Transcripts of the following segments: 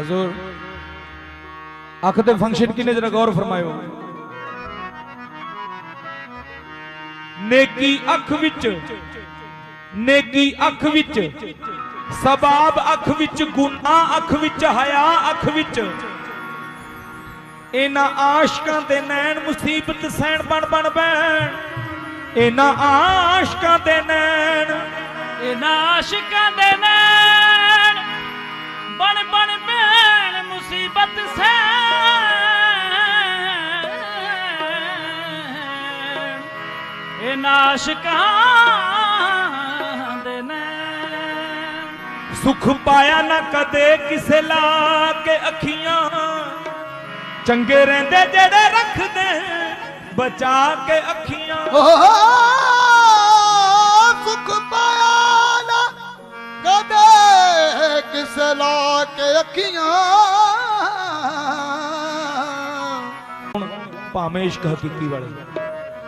ਹਜ਼ੂਰ, ਅੱਖ ਦੇ ਫੰਕਸ਼ਨ ਕਿਨੇ ਜਰਾ ਗੌਰ ਫਰਮਾਇਓ? ਨੇਕੀ ਅੱਖ ਵਿੱਚ, ਨੇਕੀ ਅੱਖ ਵਿੱਚ, ਸਬਾਬ ਅੱਖ ਵਿੱਚ, ਗੁਨਾਹ ਅੱਖ ਵਿੱਚ, ਹਯਾ ਅੱਖ ਵਿੱਚ। ਇਹਨਾਂ ਆਸ਼ਕਾਂ ਦੇ ਨੈਣ ਮੁਸੀਬਤ ਸਹਿਣ ਬਣ ਬਣ ਬੈਣ ਇਹਨਾਂ ਆਸ਼ਕਾਂ ਦੇ ਨੈਣ, ਇਹਨਾਂ ਆਸ਼ਿਕਾਂ ਦੇ ਨੈਣ ਬਣ ਬਣ ਬੈਣ ਮੁਸੀਬਤ ਸਹਿਣ ਦੇ ਨੈਣ। ਸੁਖ ਪਾਇਆ ਨਾ ਕਦੇ ਕਿਸੇ ਲਾ ਕੇ ਅੱਖੀਆਂ। ਚੰਗੇ ਰਹਿੰਦੇ ਜਿਹੜੇ ਰੱਖਦੇ, ਬਚਾ ਕੇ ਅੱਖੀਆਂ। ਓ ਸੁਖ ਪਾਇਆ ਨਾ ਕਦੇ ਕਿਸੇ ਲਾ ਕੇ ਅੱਖੀਆਂ। ਭਾਵੇਂ ਇਸ਼ਕ ਹਕੀਕੀ ਵਾਲੇ।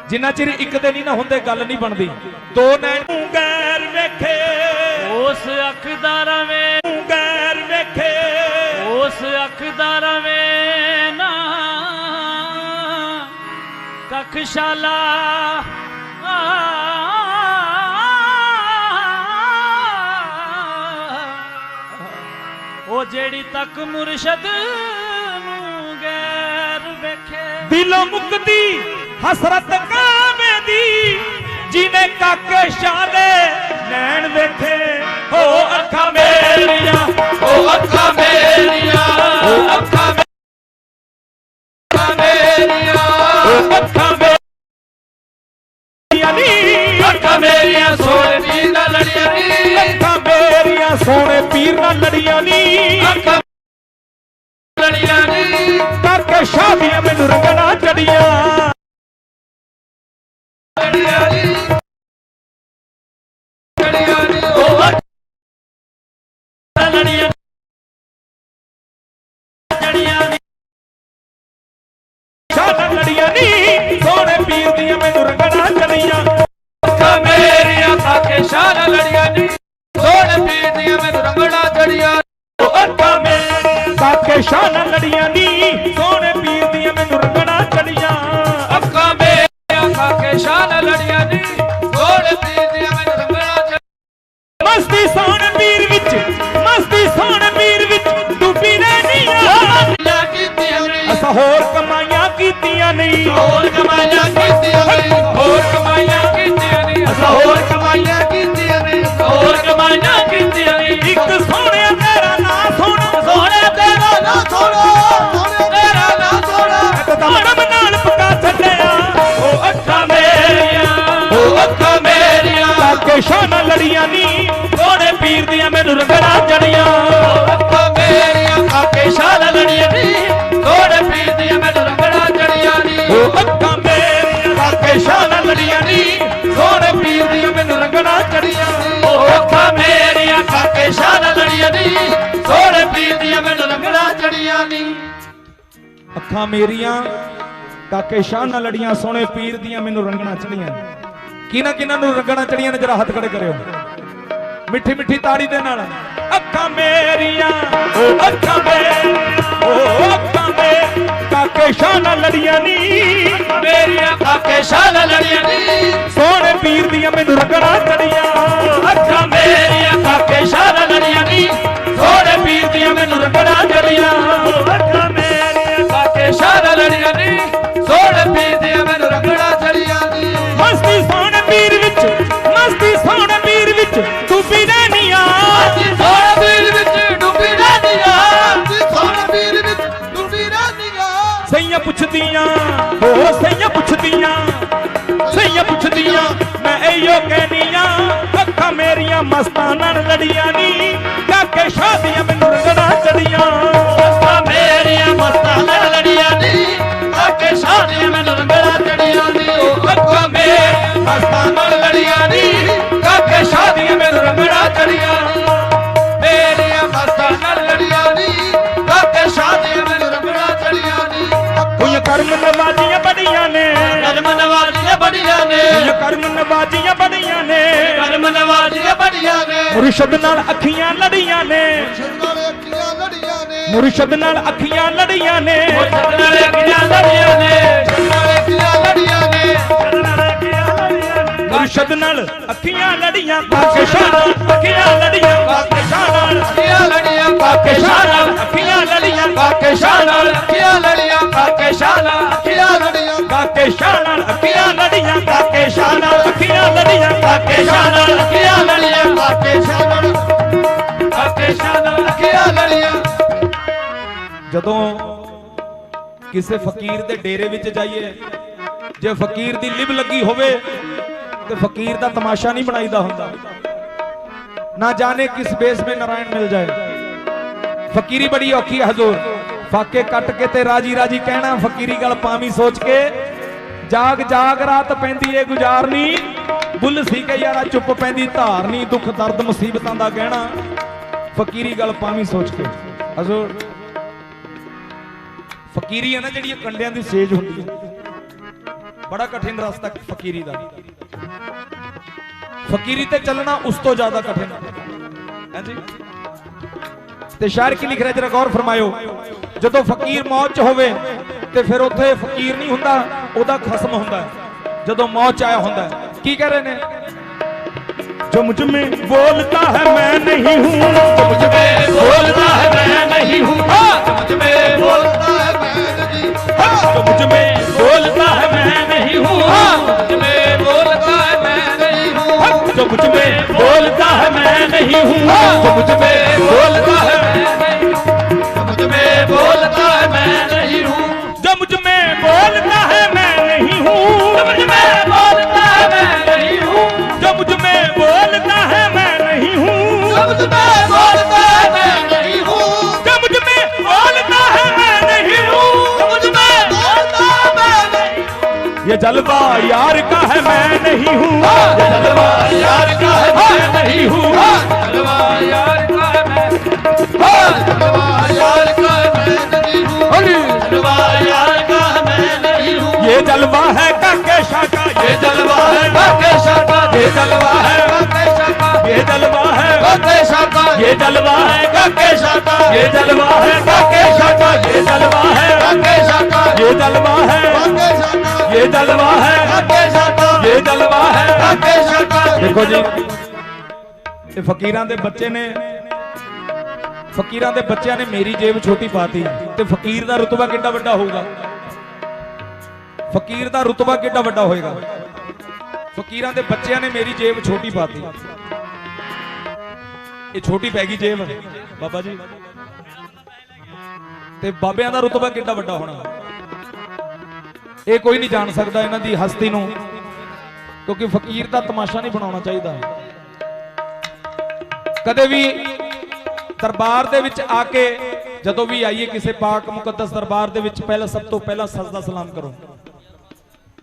ਜਿੰਨਾ ਚਿਰ ਇੱਕ ਦੇ ਨਹੀਂ ਨਾ ਹੁੰਦੇ ਗੱਲ ਨਹੀਂ ਬਣਦੀ। ਦੋ ਨੈਣ ਗੈਰ ਵੇਖੇ। ਉਸ ਅੱਖ ਦਾ ਰਵੇ। ਗੈਰ ਵੇਖੇ। ਉਸ ਅੱਖ ਦਾ ਰਵੇ ਨਾ। ਕਖਸ਼ਾਲਾ ਉਹ ਜਿਹੜੀ ਤੱਕ ਮੁਰਸ਼ਦ ਦਿਲੋਂ ਮੁਕਦੀ ਹਸਰਤ ਕਾਵੇਂ ਦੀ? ਜਿਨੇ ਕਾਕੇ ਸ਼ਾਹ ਦੇ ਨੈਣ ਵੇਖੇ ਹੋ ਅੱਖਾਂ ਮੇਰੀਆਂ ਉਹ ਅੱਖਾਂ ਮੇਰੀਆਂ ਉਹ ਅੱਖਾਂ ਮੇਰੀਆਂ ਉਹ ਅੱਖਾਂ ਮੇਰੀਆਂ ਨੀ। ਅੱਖਾਂ ਮੇਰੀਆਂ ਸੋਹਣੇ ਦੀ ਨਾ ਲੜੀਆਂ ਨੀ। ਅੱਖਾਂ ਮੇਰੀਆਂ ਸੋਹਣੇ ਪੀਰ ਨਾਲ ਲੜੀਆਂ ਨੀ। ਅੱਖਾਂ ਲੜੀਆਂ ਨੀ। ਕਾਕੇ ਸ਼ਾਹ ਦੀਆਂ ਮੈਨੂੰ ਰੰਗਣਾ ਚੜੀਆਂ ਲੜੀਆਂ ਨੀ ਲੜੀਆਂ ਨੀ ਉਹ ਸੋਹਣੇ ਪੀਰ ਦੀਆਂ ਮੈਨੂੰ ਰੰਗਣਾ ਚੜੀਆਂ ਅੱਖਾਂ ਮੇਰੀਆਂ ਕਾਕੇ ਸ਼ਾਨ ਲੜੀਆਂ ਨੀ ਹੋਰ ਕਮਾਈਆਂ ਕੀਤੀਆਂ ਨਹੀਂ। ਹੋਰ ਕਮਾਈਆਂ ਕੀਤੀਆਂ ਨੀ ਹੋਰ ਕਮਾਈਆਂ ਕੀਤੀਆਂ ਨੀ ਅਸਾਂ ਹੋਰ ਕਮਾਈਆਂ ਕੀਤੀਆਂ ਨੀ ਹੋਰ ਕਮਾਈਆਂ ਕੀਤੀਆਂ ਨੀ ਇੱਕ ਸੋਹਣਿਆ ਤੇਰਾ ਨਾਂ ਸੋਹਣਾ। ਸੋਹਣੇ ਤੇਰਾ ਨਾ ਸੋਹਣਾ। ਸੋਹਣਾ ਤੇਰਾ ਨਾ ਸੋਹਣਾ। ਕਦਮ ਨਾਲ ਪਕਾ ਛੱਡਿਆ। ਉਹ ਅੱਖਾਂ ਮੇਰੀਆਂ। ਉਹ ਅੱਖਾਂ ਮੇਰੀਆਂ। ਕਾਕੇ ਸ਼ਾਹ ਨਾਲ ਲੜੀਆਂ ਨਹੀਂ ਸੋਹਣੇ ਪੀਰ ਦੀਆਂ ਮੈਨੂੰ ਰੰਗਣਾ ਚੜੀਆਂ। ਅੱਖਾਂ ਮੇਰੀਆਂ ਕਾਕੇ ਸ਼ਾਹ ਨਾਲ ਲੜੀਆਂ, ਸੋਹਣੇ ਪੀਰ ਦੀਆਂ ਮੈਨੂੰ ਰੰਗਣਾ ਚੜੀਆਂ ਕਿਹਨਾਂ ਕਿਹਨਾਂ ਨੂੰ ਰੰਗਣਾ ਚੜੀਆਂ ਨੇ? ਜਰਾ ਹੱਥ ਖੜੇ ਕਰਿਓ। ਮਿੱਠੀ ਮਿੱਠੀ ਤਾੜੀ ਦੇ ਨਾਲ। ਅੱਖਾਂ ਮੇਰੀਆਂ ਅੱਖਾਂ ਮੇਰੀਆਂ ਉਹ ਅੱਖਾਂ ਮੇ ਕਾਕੇ ਸ਼ਾਹ ਨਾਲ ਲੜੀਆਂ ਨੀ। ਮੇਰੀਆਂ ਕਾਕੇ ਸ਼ਾਲ ਲੜੀਆਂ ਨੀ। ਸੋਹਣੇ ਪੀਰ ਦੀਆਂ ਮੈਨੂੰ ਰੰਗਣਾ ਚੜੀਆਂ ਅੱਖਾਂ ਮੇਰੀਆਂ ਕਾਕੇ ਸ਼ਾਲ ਲੜੀਆਂ ਨੀ। ਥੋੜੇ ਪੀਰ ਦੀਆਂ ਮੈਨੂੰ ਰੰਗੜਾ ਚੜੀਆਂ ਮੇਰੀਆਂ ਮਸਤਾਂ ਨਾਲ ਲੜੀਆਂ ਨੀ। ਕਾਕੇ ਸ਼ਾਦੀਆਂ ਕਰਮ ਨਵਾਜੀਆਂ ਬੜੀਆਂ ਨੇ। ਕਰਮ ਨਵਾਜ਼ੀਆਂ ਬੜੀਆਂ ਨੇ। ਮੁਰਸ਼ਦ ਨਾਲ ਅੱਖੀਆਂ ਲੜੀਆਂ ਨੇ। ਸ਼ਰਨਾਲੇ ਅੱਖੀਆਂ ਲੜੀਆਂ ਨੇ। ਮੁਰਸ਼ਦ ਨਾਲ ਅੱਖੀਆਂ ਲੜੀਆਂ ਨੇ। ਮੁਰਸ਼ਦ ਨਾਲ ਅੱਖੀਆਂ ਲੜੀਆਂ ਨੇ। ਮੁਰਸ਼ਦ ਨਾਲ ਅੱਖੀਆਂ ਲੜੀਆਂ ਸ਼ਾਹ ਅੱਖੀਆਂ ਲੜੀਆਂ। ਨਾਲ ਅੱਖੀਆਂ ਲੜੀਆਂ। ਨਾਲ ਅੱਖੀਆਂ ਲੜੀਆਂ। ਕਾਕੇ ਲੜੀਆਂ ਨਾਲ ਅੱਖੀਆਂ ਲੜੀਆਂ ਕਾਕੇ ਸ਼ਾਨਣ। ਕਾਕੇ ਨਾਲ ਅੱਖੀਆਂ ਲੜੀਆਂ ਜਦੋਂ ਕਿਸੇ ਫਕੀਰ ਦੇ ਡੇਰੇ ਵਿੱਚ ਜਾਈਏ, ਜੇ ਫਕੀਰ ਦੀ ਲਿਬ ਲੱਗੀ ਹੋਵੇ, ਤੇ ਫਕੀਰ ਦਾ ਤਮਾਸ਼ਾ ਨਹੀਂ ਬਣਾਈਦਾ ਹੁੰਦਾ। ਨਾ ਜਾਣੇ ਕਿਸ ਬੇਸ ਮੇ ਨਾਰਾਇਣ ਮਿਲ ਜਾਏ। ਫਕੀਰੀ ਬੜੀ ਔਖੀ ਹੈ ਹਜ਼ੂਰ। ਫਾਕੇ ਕੱਟ ਕੇ ਤੇ ਰਾਜੀ ਰਾਜੀ ਕਹਿਣਾ, ਫਕੀਰੀ ਗੱਲ ਪਾਵੀ ਸੋਚ ਕੇ, ਜਾਗ ਜਾਗ ਰਾਤ ਪੈਂਦੀ ਏ, ਗੁਜ਼ਾਰਨੀ। ਬੁੱਲ ਸੀ ਕੇ ਯਾਰਾ ਚੁੱਪ ਪੈਂਦੀ ਧਾਰਨੀ ਦੁੱਖ, ਦਰਦ, ਮੁਸੀਬਤਾਂ ਦਾ ਗਹਿਣਾ। ਫਕੀਰੀ ਗੱਲ ਪਾਵੀ ਸੋਚ ਕੇ। ਹਜ਼ੂਰ, ਫਕੀਰੀ ਹੈ ਨਾ ਜਿਹੜੀ ਕੰਡਿਆਂ ਦੀ ਸੇਜ ਹੁੰਦੀ ਹੈ ਬੜਾ ਕਠਿਨ ਰਸਤਾ ਫਕੀਰੀ ਦਾ। ਫਕੀਰੀ ਤੇ ਚੱਲਣਾ ਉਸ ਤੋਂ ਜ਼ਿਆਦਾ ਕਠਿਨ। ਹੈ ਜੀ ਤੇ ਸ਼ਾਇਰ ਕੀ ਲਿਖ ਰਿਹਾ, ਜਰਾ ਗੌਰ ਫਰਮਾਇਓ। ਜਦੋਂ ਫਕੀਰ ਮੌਤ ਚ ਹੋਵੇ, ਤੇ ਫਿਰ ਉੱਥੇ ਫਕੀਰ ਨਹੀਂ ਹੁੰਦਾ, ਉਹਦਾ ਖਸਮ ਹੁੰਦਾ। ਜਦੋਂ ਮੌਤ ਚ ਆਇਆ ਹੁੰਦਾ। की कह रहे हैं जो मुझमें बोलता है मैं नहीं हूँ। मुझमें बोलता है मैं नहीं हूँ। मुझमें बोलता है मैं नहीं जो मुझमें बोलता है मैं नहीं हूँ। मुझमें बोलता है मैं नहीं हूँ। जो मुझमें बोलता है मैं नहीं हूँ। हाँ। मुझमें ये जलवा यार का है मैं नहीं हूँ। हाँ। हाँ। हाँ। जलवा यार का है मैं नहीं हूँ। जलवा है जलवा यार का मैं नहीं हूँ। जलवा यार का नहीं हूँ। ये जलवा है का। ये जलवा है का। ये जलवा है ये जलवा है काके शाका ये जलवा है काके शाका ये जलवा है काके शाका ये जलवा है ਕਾਕੇ ਸ਼ਾਨਾ ये जलवा है काके शाका ये जलवा है काके शाका ਦੇਖੋ ਜੀ ਇਹ ਫਕੀਰਾਂ ਦੇ ਬੱਚੇ ਨੇ ਫਕੀਰਾਂ ਦੇ ਬੱਚਿਆਂ ਨੇ ਮੇਰੀ ਜੇਬ ਛੋਟੀ ਪਾਤੀ ਤੇ ਫਕੀਰ ਦਾ ਰਤਬਾ ਕਿੰਨਾ ਵੱਡਾ ਹੋਊਗਾ ਫਕੀਰ ਦਾ ਰਤਬਾ ਕਿੰਨਾ ਵੱਡਾ ਹੋਏਗਾ ਫਕੀਰਾਂ ਦੇ ਬੱਚਿਆਂ ਨੇ ਮੇਰੀ ਜੇਬ ਛੋਟੀ ਪਾਤੀ ਇਹ ਛੋਟੀ ਪੈ ਗਈ ਜੇਬ। ਬਾਬਾ ਜੀ। ਤੇ ਬਾਬਿਆਂ ਦਾ ਰਤਬਾ ਕਿੰਨਾ ਵੱਡਾ ਹੋਣਾ। ਇਹ ਕੋਈ ਨਹੀਂ ਜਾਣ ਸਕਦਾ ਇਹਨਾਂ ਦੀ ਹਸਤੀ ਨੂੰ, ਕਿਉਂਕਿ ਫਕੀਰ ਦਾ ਤਮਾਸ਼ਾ ਨਹੀਂ ਬਣਾਉਣਾ ਚਾਹੀਦਾ। ਕਦੇ ਵੀ ਦਰਬਾਰ ਦੇ ਵਿੱਚ ਆ ਕੇ ਜਦੋਂ ਵੀ ਆਈਏ ਕਿਸੇ ਪਾਕ ਮੁਕੱਦਸ ਦਰਬਾਰ ਦੇ ਵਿੱਚ, ਪਹਿਲਾਂ ਸਭ ਤੋਂ ਪਹਿਲਾਂ ਸਜਦਾ ਸਲਾਮ ਕਰੋ।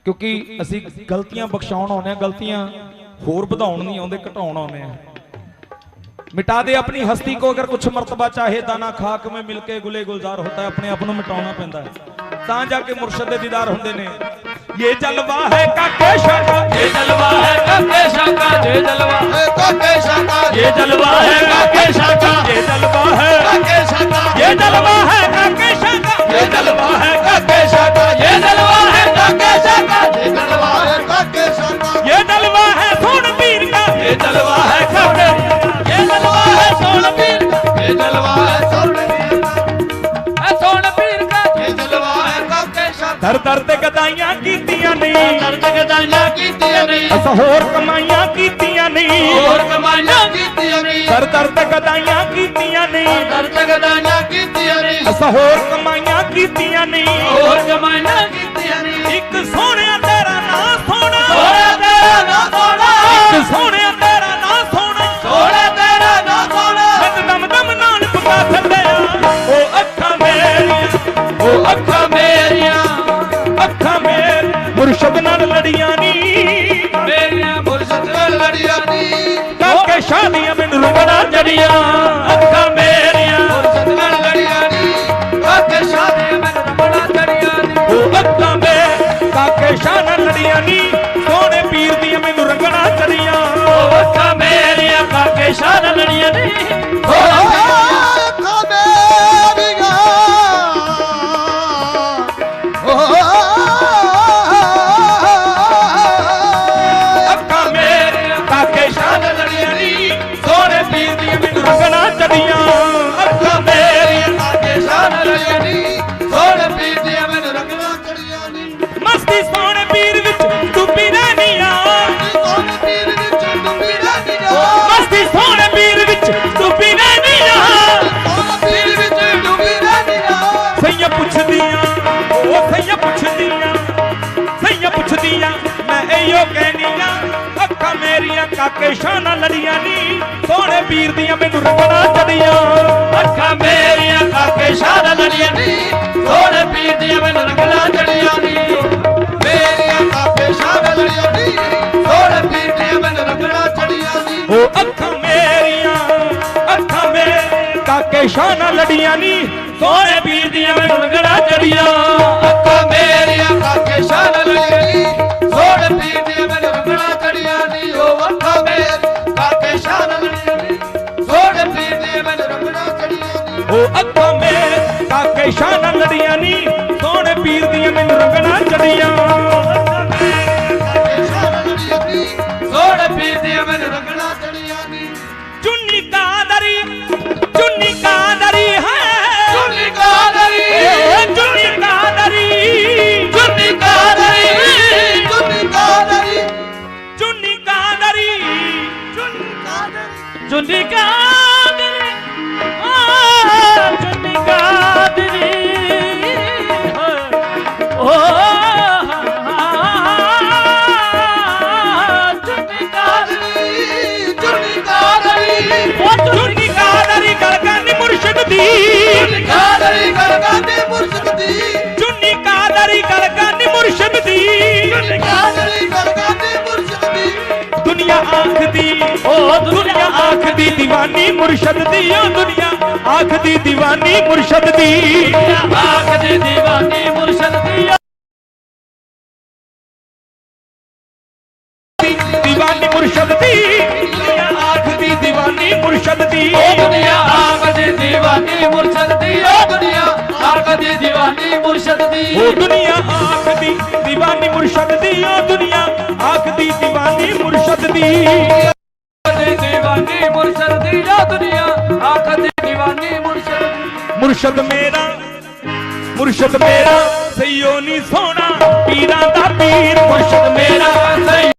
ਕਿਉਂਕਿ ਅਸੀਂ ਗਲਤੀਆਂ ਬਖਸ਼ਾਉਣ ਆਉਂਦੇ ਆ ਗਲਤੀਆਂ ਹੋਰ ਵਧਾਉਣ ਨਹੀਂ ਆਉਂਦੇ, ਘਟਾਉਣ ਆਉਂਦੇ ਆ ਮਿਟਾ ਦੇ ਆਪਣੀ ਹਸਤੀ ਕੋ ਅਗਰ ਕੁਛ ਮਰਤਬਾ ਚਾਹੇ ਦਾਨਾ ਖਾਕ ਮੇ ਮਿਲ ਕੇ ਗੁਲੇ ਗੁਲਜ਼ਾਰ ਹੁੰਦਾ ਹੈ ਆਪਣੇ ਆਪ ਨੂੰ ਮਿਟਾਉਣਾ ਪੈਂਦਾ ਹੈ ਤਾਂ ਜਾ ਕੇ ਮੁਰਸ਼ਦ ਦੇ ਦੀਦਾਰ ਹੁੰਦੇ ਨੇ ਇਹ ਜਲਵਾ ਹੈ ਕਾਕੇ ਸ਼ਾਕਾ ये जलवा है काके शाका ये जलवा ਏ ਕਾਕੇ ਸ਼ਾਨਾ ये जलवा है ਕਮਾਈਆਂ ਹੋਰ ਕਮਾਈਆਂ ਕੀਤੀਆਂ ਨਹੀਂ ਹੋਰ ਕਮਾਈਆਂ ਕੀਤੀਆਂ ਨਹੀਂ ਸਰ ਦਰਦ ਗਦਾਈਆਂ ਕੀਤੀਆਂ ਨਹੀਂ ਦਰਦ ਗਦਾਈਆਂ ਕੀਤੀਆਂ ਨਹੀਂ ਅਸਾਂ ਹੋਰ ਕਮਾਈਆਂ ਕੀਤੀਆਂ ਨਹੀਂ ਹੋਰ ਕਮਾਈਆਂ ਕੀਤੀਆਂ ਨਹੀਂ ਇੱਕ ਸੋਹਣਿਆ ਤੇਰਾ ਨਾਂ ਸੋਹਣਾ। ਸੋਹਣਾ ਤੇਰਾ ਨਾਂ ਸੋਹਣਾ। ਇੱਕ ਸੋਹਣਿਆ ਤੇਰਾ ਨਾਂ ਸੋਹਣਾ। ਸੋਹਣਾ ਤੇਰਾ ਨਾਂ ਸੋਹਣਾ। ਮੈਂ ਦਮ ਦਮ ਨਾਲ ਪੁੱਤਾ ਥੱਲਿਆ ਉਹ ਅੱਖਾਂ ਮੇਰੀਆਂ। ਉਹ ਅੱਖਾਂ ਮੇਰੀਆਂ। ਅੱਖਾਂ ਮੇਰ ਮੁਰਸ਼ਦ ਲੜੀਆਂ ਨੀ। ਮੇਰੀਆਂ ਮੁਰਸ਼ਦ ਨਾਲ ਲੜੀਆਂ ਨੀ। ਕਰਕੇ ਸ਼ਾਦੀਆਂ ਮੈਨੂੰ ਰੁਬਣਾ ਜੜੀਆਂ। ਕਾਕੇ ਸ਼ਾਨਾਂ ਲੜੀਆਂ ਨੀ। ਸੋਹਣੇ ਵੀਰ ਦੀਆਂ ਮੈਨੂੰ ਰੰਗਣਾ ਚੜੀਆਂ ਅੱਖਾਂ ਮੇਰੀਆਂ ਕਾਕੇ ਸ਼ਾਨ ਲੜੀਆਂ ਨੀ। ਸੋਹਣੇ ਪੀਰ ਦੀਆਂ ਮੈਨੂੰ ਰੰਗਲਾ ਚੜੀਆਂ ਨੀ। ਮੇਰੀਆਂ ਕਾਫੇ ਸ਼ਾਨ ਲੜੀਆਂ ਨੀ। ਸੋਹਣੇ ਪੀਰ ਦੀਆਂ ਮੈਨੂੰ ਰੰਗਣਾ ਚੜੀਆਂ ਨੀ। ਉਹ ਅੱਖਾਂ ਮੇਰੀਆਂ ਅੱਖਾਂ ਮੇਰੇ ਕਾਕੇ ਸ਼ਾਨਾਂ ਲੜੀਆਂ ਨੀ। ਸੋਹਣੇ ਵੀਰ ਦੀਆਂ ਮੈਨੂੰ ਰੰਗਣਾ ਚੜੀਆਂ ਗਲਗਾ ਦੀ ਮੁਰਸ਼ਿਦ ਦੀ? ਚੁੰਨੀ ਕਾਦਰੀ ਗਲਗਾ ਦੀ ਮੁਰਸ਼ਿਦ ਦੀ। ਚੁੰਨੀ ਕਾਦਰੀ ਗਲਗਾ ਦੀ ਮੁਰਸ਼ਿਦ ਦੀ। ਦੁਨੀਆ ਆਖਦੀ ਓ ਦੁਨੀਆ ਆਖਦੀ دیਵਾਨੀ ਮੁਰਸ਼ਿਦ ਦੀ ਓ ਦੁਨੀਆ ਆਖਦੀ دیਵਾਨੀ ਮੁਰਸ਼ਿਦ ਦੀ। ਆਖਦੀ دیਵਾਨੀ ਮੁਰਸ਼ਿਦ ਦੀ। دیਵਾਨੀ ਮੁਰਸ਼ਿਦ ਦੀ। ਦੁਨੀਆ ਆਖਦੀ دیਵਾਨੀ ਮੁਰਸ਼ਿਦ ਦੀ। ਓ ਦੁਨੀਆ ਆਖਦੀ دیਵਾਨੀ ਮੁਰਸ਼ਿਦ ਦੀ। دیਵਾਨੀ ਮੁਰਸ਼ਦ ਦੀ। ਉਹ ਦੁਨੀਆ ਆਖਦੀ دیਵਾਨੀ ਮੁਰਸ਼ਦ ਦੀ ਉਹ ਦੁਨੀਆ ਆਖਦੀ دیਵਾਨੀ ਮੁਰਸ਼ਦ ਦੀ। ਮੁਰਸ਼ਦ ਮੇਰਾ ਮੁਰਸ਼ਦ ਮੇਰਾ ਸਈਓ ਨਹੀਂ ਸੋਣਾ ਪੀਰਾਂ ਦਾ ਪੀਰ ਮੁਰਸ਼ਦ ਮੇਰਾ। ਸਈਓ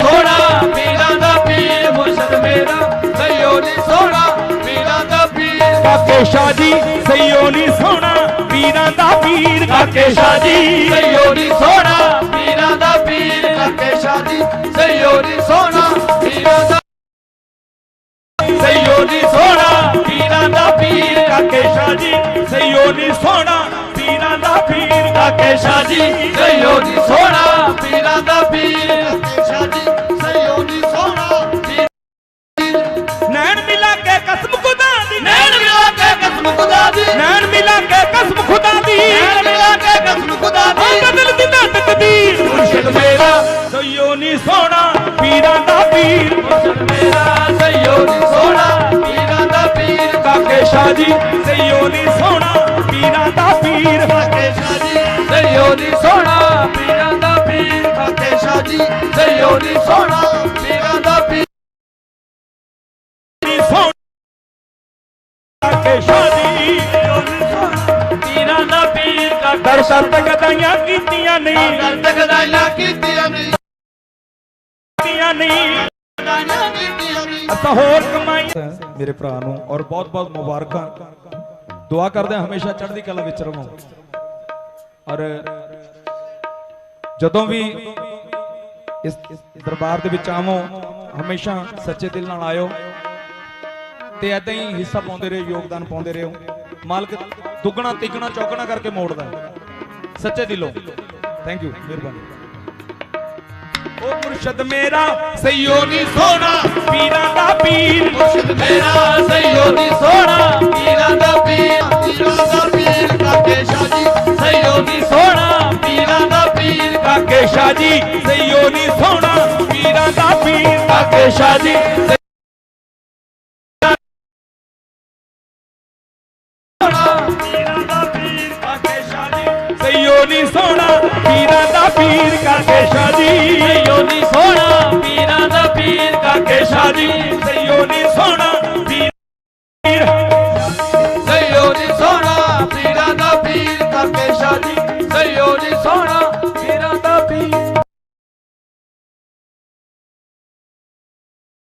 ਸੋਣਾ ਪੀਰਾਂ ਦਾ ਪੀਰ ਮੁਰਸ਼ਦ ਮੇਰਾ। ਸਈਓ ਨਹੀਂ ਸੋਣਾ ਪੀਰਾਂ ਦਾ ਪੀਰ ਕਾਕੇ ਸ਼ਾਹ ਜੀ ਸਈਓ ਨਹੀਂ ਸੋਣਾ ਪੀਰਾਂ ਦਾ ਪੀਰ ਕਾਕੇ ਸ਼ਾਹ ਜੀ ਸਈਓ ਨੀ ਸੋਹਣਾ ਪੀਰਾਂ ਦਾ ਪੀਰ ਕਾਕੇ ਸ਼ਾਦੀ। ਸਈਓ ਨੀ ਸੋਹਣਾ ਪੀਰਾਂ ਦਾ ਸਈਓ ਨੀ ਸੋਹਣਾ ਪੀਰਾਂ ਦਾ ਪੀਰ ਕਾਕੇ ਸ਼ਾਹ ਜੀ ਸਈਓ ਨੀ ਸੋਹਣਾ ਪੀਰਾਂ ਦਾ ਪੀਰ ਕਾਕੇ ਸ਼ਾਹ ਜੀ ਸਈਓ ਨੀ ਸੋਹਣਾ ਪੀਰਾਂ ਦਾ ਪੀਰ ਕਾਕੇ ਸ਼ਾਦੀ। ਸਈਓ ਨੀ ਸੋਹਣਾ ਨੈਣ ਮਿਲਾ ਕੇ ਕਸਮ ਖੁਦਾ ਸਈਓ ਨੀ ਸੋਹਣਾ ਪੀਰਾਂ ਦਾ ਪੀਰ। ਮੁਰਸ਼ਦ ਮੇਰਾ ਸਈਓ ਪੀਰਾਂ ਦਾ ਪੀਰ। ਕਾਕੇ ਸ਼ਾਹ ਜੀ ਸਈਓ ਨੀ ਸੋਹਣਾ ਪੀਰਾਂ ਦਾ ਪੀਰ। ਕਾਕੇ ਸ਼ਾਦੀ ਸਈਓ ਨੀ ਸੋਹਣਾ ਪੀਰਾਂ ਦਾ ਪੀਰ। ਕਾਕੇ ਸ਼ਾਦੀ ਸਈਓ ਨੀ ਸੋਹਣਾ ਪੀਰਾਂ ਦਾ ਪੀਰ। ਕਾਕੇ ਸ਼ਾਹ ਜੀ ਪੀਰਾਂ ਦਾ ਪੀਰ ਦਾ ਦਰ ਦਰ ਤੱਕ ਕੀਤੀਆਂ ਨਹੀਂ। ਕਰ ਤਕਦਾਈਆਂ ਕੀਤੀਆਂ ਨਹੀਂ ਕੀਤੀਆਂ ਨਹੀਂ ਅਸਾਂ ਹੋਰ ਕਮਾਈ ਮੇਰੇ ਭਰਾ ਨੂੰ ਔਰ ਬਹੁਤ ਬਹੁਤ ਮੁਬਾਰਕਾਂ। ਦੁਆ ਕਰਦੇ ਹਮੇਸ਼ਾ ਚੜ੍ਹਦੀ ਕਲਾ ਵਿੱਚ ਰਹੋ। ਔਰ ਜਦੋਂ ਵੀ ਇਸ ਦਰਬਾਰ ਦੇ ਵਿੱਚ ਆਵੋ, ਹਮੇਸ਼ਾ ਸੱਚੇ ਦਿਲ ਨਾਲ ਆਇਓ। ਤੇ ਐਦਾਂ ਹੀ ਹਿੱਸਾ ਪਾਉਂਦੇ ਰਹੋ, ਯੋਗਦਾਨ ਪਾਉਂਦੇ ਰਹੋ। ਮਾਲਕ ਦੁੱਗਣਾ, ਤਿੱਗਣਾ, ਚੌਗਣਾ ਕਰਕੇ ਮੋੜਦਾ। ਸੱਚੇ ਦਿਲੋਂ। ਥੈਂਕ ਯੂ ਮਿਹਰਬਾਨੀ। ਉਹ ਮੁਰਸ਼ਦ ਮੇਰਾ ਸਈਓ ਨੀ ਸੋਹਣਾ ਪੀਰਾਂ ਦਾ ਪੀਰ। ਮੁਰਸ਼ਿਦ ਮੇਰਾ ਸਈਓ ਨੀ ਸੋਹਣਾ ਪੀਰਾਂ ਦਾ ਪੀਰ ਪੀਰਾਂ ਦਾ ਪੀਰ ਕਾਕੇ ਸ਼ਾਦੀ ਸਈਓ ਨੀ ਸੋਹਣਾ ਪੀਰਾਂ ਦਾ ਪੀਰ ਕਾਕੇ ਸ਼ਾਹ ਜੀ ਸਈਓ ਨੀ ਸੋਹਣਾ ਪੀਰਾਂ ਦਾ ਪੀਰ ਕਾਕੇ ਸ਼ਾਹ ਜੀ ਪੀਰਾਂ ਦਾ ਪੀਰ ਕਾਕੇ ਸ਼ਾਹ ਜੀ ਸਈਓ ਨੀ ਸੋਹਣਾ ਪੀਰਾਂ ਦਾ ਪੀਰ ਜੀ ਸਈਓ ਨੀ ਸੋਹਣਾ ਪੀਰਾਂ ਦਾ ਪੀਰ ਕਾਕੇ ਸ਼ਾਹ ਜੀ ਸਈਓ ਨੀ ਸੋਹਣਾ